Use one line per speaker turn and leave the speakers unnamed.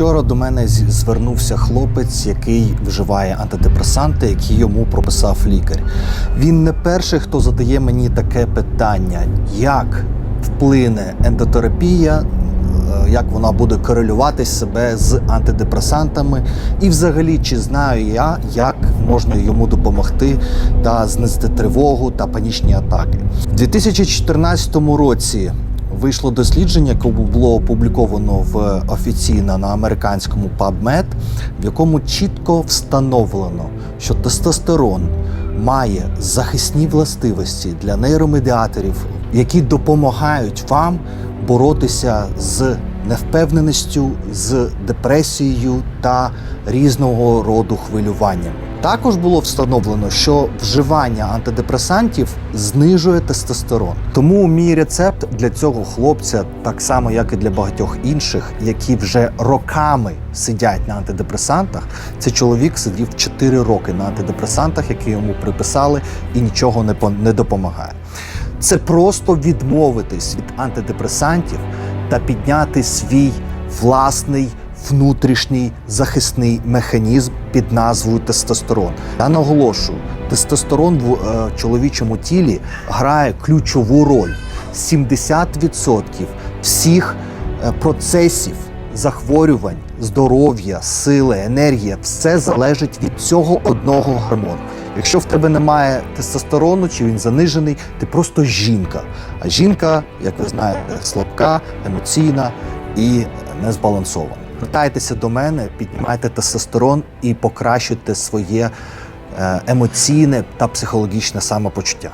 Вчора до мене звернувся хлопець, який вживає антидепресанти, які йому прописав лікар. Він не перший, хто задає мені таке питання: як вплине ендотерапія, е, як вона буде корелювати себе з антидепресантами, і взагалі, чи знаю я, як можна йому допомогти та знести тривогу та панічні атаки. У 2014 році вийшло дослідження, яке було опубліковано в офіційно на американському PubMed, в якому чітко встановлено, що тестостерон має захисні властивості для нейромедіаторів, які допомагають вам боротися з невпевненістю, з депресією та різного роду хвилюванням. Також було встановлено, що вживання антидепресантів знижує тестостерон. Тому мій рецепт для цього хлопця, так само як і для багатьох інших, які вже роками сидять на антидепресантах. Це чоловік сидів 4 роки на антидепресантах, які йому приписали, і нічого не по- не допомагає. Це просто відмовитись від антидепресантів та підняти свій власний внутрішній захисний механізм під назвою тестостерон. Я наголошую, тестостерон в е, чоловічому тілі грає ключову роль. 70% всіх е, процесів захворювань, здоров'я, сили, енергія все залежить від цього одного гормону. Якщо в тебе немає тестостерону чи він занижений, ти просто жінка. А жінка, як ви знаєте, слабка, емоційна і незбалансована. Звертайтеся до мене, піднімайте тестостерон і покращуйте своє е, емоційне та психологічне самопочуття.